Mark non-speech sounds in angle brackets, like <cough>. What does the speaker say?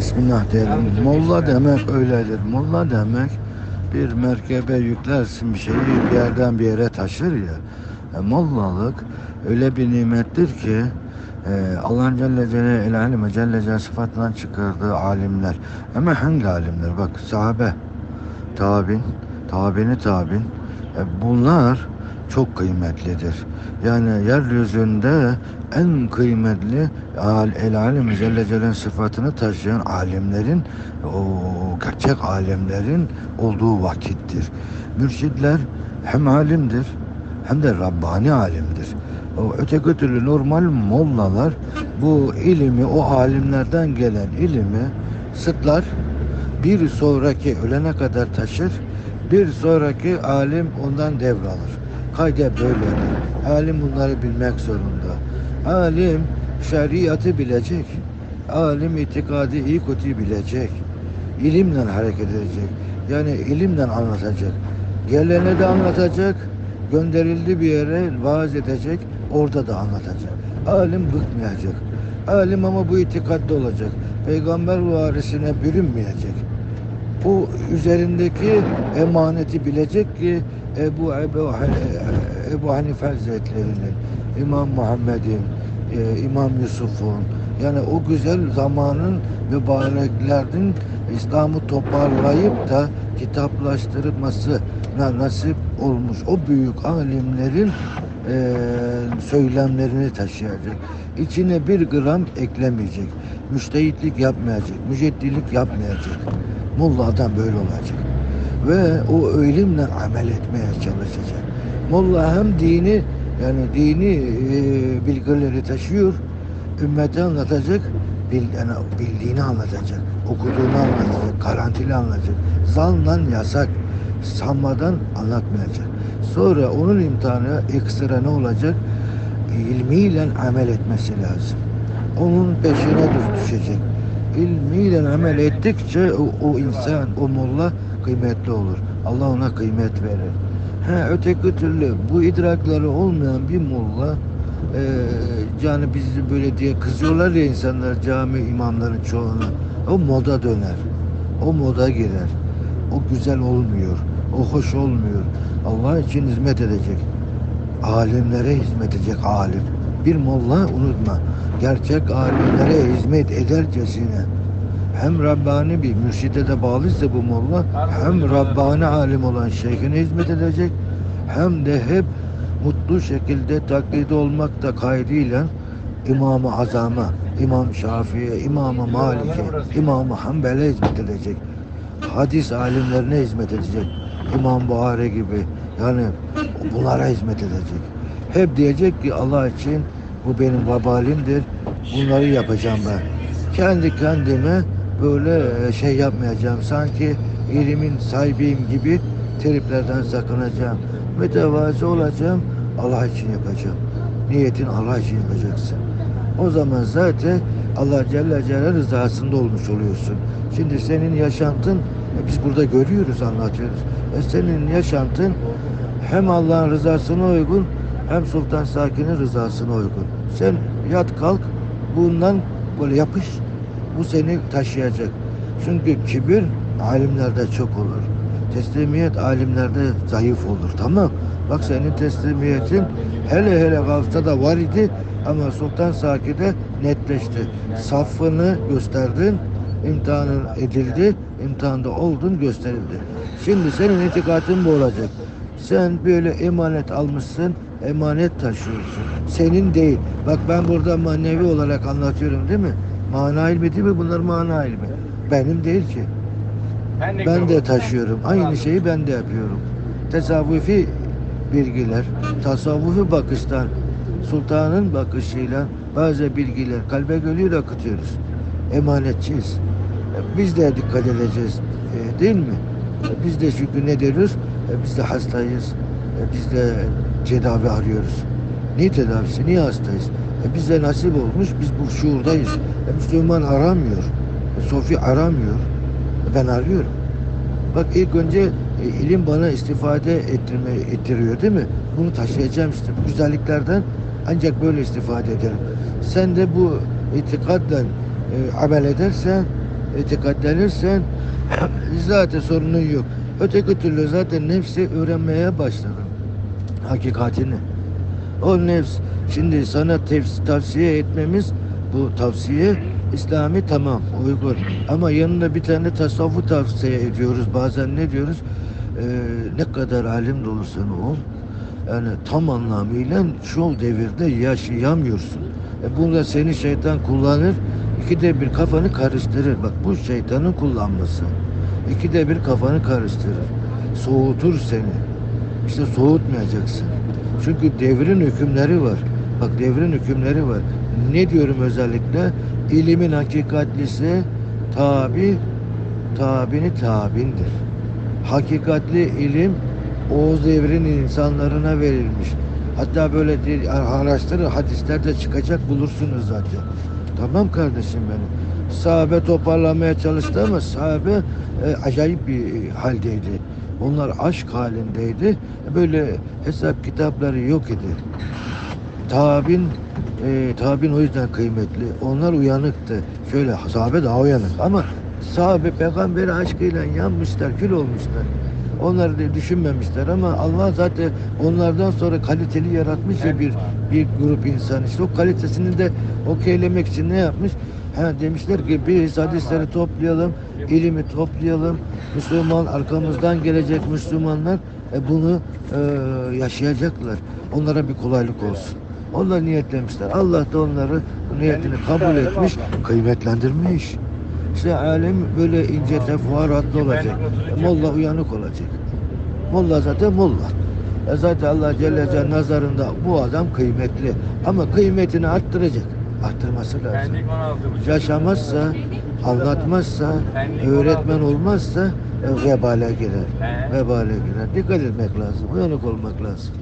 Bismillah diyelim. Molla demek öyledir. Molla demek bir merkebe yüklersin bir şeyi bir yerden bir yere taşır ya. E, mollalık öyle bir nimettir ki e, Allah Celle el alime Celle Celle sıfatından çıkardığı alimler. Ama hangi alimler? Bak sahabe, tabin, tabini tabin. E, bunlar çok kıymetlidir. Yani yeryüzünde en kıymetli el alem Celle Celle'nin sıfatını taşıyan alimlerin o gerçek alimlerin olduğu vakittir. Mürşidler hem alimdir hem de Rabbani alimdir. O öteki türlü normal mollalar bu ilimi o alimlerden gelen ilimi sıtlar bir sonraki ölene kadar taşır bir sonraki alim ondan devralır. Kayda böyledir. Alim bunları bilmek zorunda. Alim şeriatı bilecek. Alim itikadı iyi kötü bilecek. İlimle hareket edecek. Yani ilimle anlatacak. Gelene de anlatacak. Gönderildi bir yere vaaz edecek. Orada da anlatacak. Alim bıkmayacak. Alim ama bu itikadda olacak. Peygamber varisine bürünmeyecek. Bu üzerindeki emaneti bilecek ki Ebu, Ebu, Ebu Hanife Hazretleri'nin, İmam Muhammed'in, e, İmam Yusuf'un, yani o güzel zamanın mübareklerinin İslam'ı toparlayıp da kitaplaştırması nasip olmuş. O büyük alimlerin e, söylemlerini taşıyacak. İçine bir gram eklemeyecek. Müştehitlik yapmayacak. Müceddilik yapmayacak. Molla adam böyle olacak. Ve o ilimle amel etmeye çalışacak. Molla hem dini yani dini e, bilgileri taşıyor, ümmete anlatacak, bil, yani bildiğini anlatacak, okuduğunu anlatacak, garantili anlatacak. Zanla yasak, sanmadan anlatmayacak. Sonra onun imtihanı ekstra ne olacak? İlmiyle amel etmesi lazım. Onun peşine düş- düşecek. İlmiyle amel ettikçe o, o insan, o molla kıymetli olur. Allah ona kıymet verir. Ha, öteki türlü bu idrakları olmayan bir molla e, yani bizi böyle diye kızıyorlar ya insanlar cami imamların çoğuna. O moda döner. O moda girer. O güzel olmuyor. O hoş olmuyor. Allah için hizmet edecek. Alimlere hizmet edecek alim. Bir molla unutma. Gerçek alimlere hizmet edercesine hem Rabbani bir mürşide de bağlıysa bu molla hem Rabbani alim olan şeyhine hizmet edecek hem de hep mutlu şekilde taklidi olmak da kaydıyla İmam-ı Azam'a, İmam Şafii'ye, İmam-ı Malik'e, İmam-ı Hanbel'e hizmet edecek. Hadis alimlerine hizmet edecek. İmam Buhari gibi. Yani bunlara hizmet edecek. Hep diyecek ki Allah için bu benim vabalimdir. Bunları yapacağım ben. Kendi kendime böyle şey yapmayacağım. Sanki ilimin sahibiyim gibi triplerden sakınacağım. Mütevazi olacağım. Allah için yapacağım. Niyetin Allah için yapacaksın. O zaman zaten Allah Celle Celle rızasında olmuş oluyorsun. Şimdi senin yaşantın e, biz burada görüyoruz, anlatıyoruz. E senin yaşantın hem Allah'ın rızasına uygun hem Sultan Sakin'in rızasına uygun. Sen yat kalk bundan böyle yapış. Bu seni taşıyacak. Çünkü kibir alimlerde çok olur. Teslimiyet alimlerde zayıf olur. Tamam. Bak senin teslimiyetin hele hele Gavs'ta da var idi ama Sultan Saki'de netleşti. Safını gösterdin, imtihanın edildi, imtihanda oldun gösterildi. Şimdi senin itikadın bu olacak. Sen böyle emanet almışsın, emanet taşıyorsun. Senin değil. Bak ben burada manevi olarak anlatıyorum değil mi? Mana ilmi değil mi? Bunlar mana ilmi. Benim değil ki. Ben de taşıyorum. Aynı şeyi ben de yapıyorum. Tasavvufi bilgiler, tasavvufi bakıştan, sultanın bakışıyla bazı bilgiler kalbe geliyor akıtıyoruz. Emanetçiyiz. Biz de dikkat edeceğiz. e, Değil mi? Biz de çünkü ne diyoruz? E, Biz de hastayız. E, Biz de tedavi arıyoruz. Niye tedavisi? Niye hastayız? E bize nasip olmuş. Biz bu şuurdayız. E Müslüman aramıyor. E Sofi aramıyor. E Ben arıyorum. Bak ilk önce e, ilim bana istifade ettirme, ettiriyor değil mi? Bunu taşıyacağım işte. Bu güzelliklerden ancak böyle istifade ederim. Sen de bu itikadla e, amel edersen itikadlenirsen <coughs> zaten sorunun yok. Öteki türlü zaten nefsi öğrenmeye başladın. Hakikatini. O nefs şimdi sana tavsiye etmemiz bu tavsiye İslami tamam uygun. Ama yanında bir tane tasavvuf tavsiye ediyoruz. Bazen ne diyoruz? Ee, ne kadar alim de olursan ol yani tam anlamıyla şu devirde yaşayamıyorsun. E burada seni şeytan kullanır ikide bir kafanı karıştırır. Bak bu şeytanın kullanması. İkide bir kafanı karıştırır. Soğutur seni. İşte soğutmayacaksın. Çünkü devrin hükümleri var. Bak devrin hükümleri var. Ne diyorum özellikle? İlimin hakikatlisi tabi, tabini tabindir. Hakikatli ilim o devrin insanlarına verilmiş. Hatta böyle değil, araştırın hadislerde çıkacak bulursunuz zaten. Tamam kardeşim benim. Sahabe toparlamaya çalıştı ama sahabe e, acayip bir haldeydi. Onlar aşk halindeydi. Böyle hesap kitapları yok idi. Tabin e, tabin o yüzden kıymetli. Onlar uyanıktı. Şöyle sahabe daha uyanık ama sahabe peygamberi aşkıyla yanmışlar, kül olmuşlar. Onları da düşünmemişler ama Allah zaten onlardan sonra kaliteli yaratmış ya bir bir grup insan. İşte o kalitesini de okeylemek için ne yapmış? Ha demişler ki biz hadisleri toplayalım, ilimi toplayalım. Müslüman arkamızdan gelecek Müslümanlar e, bunu e, yaşayacaklar. Onlara bir kolaylık olsun. Onlar niyetlemişler. Allah da onları niyetini kabul etmiş, kıymetlendirmiş. İşte alem böyle ince tefuaratlı olacak. Molla uyanık olacak. Molla zaten molla. E zaten Allah Celle Celle nazarında bu adam kıymetli. Ama kıymetini arttıracak. Arttırması lazım. Pendik 16 Yaşamazsa, anlatmazsa, öğretmen olmazsa e, vebale girer. Vebale girer. Dikkat etmek lazım. Uyanık olmak lazım.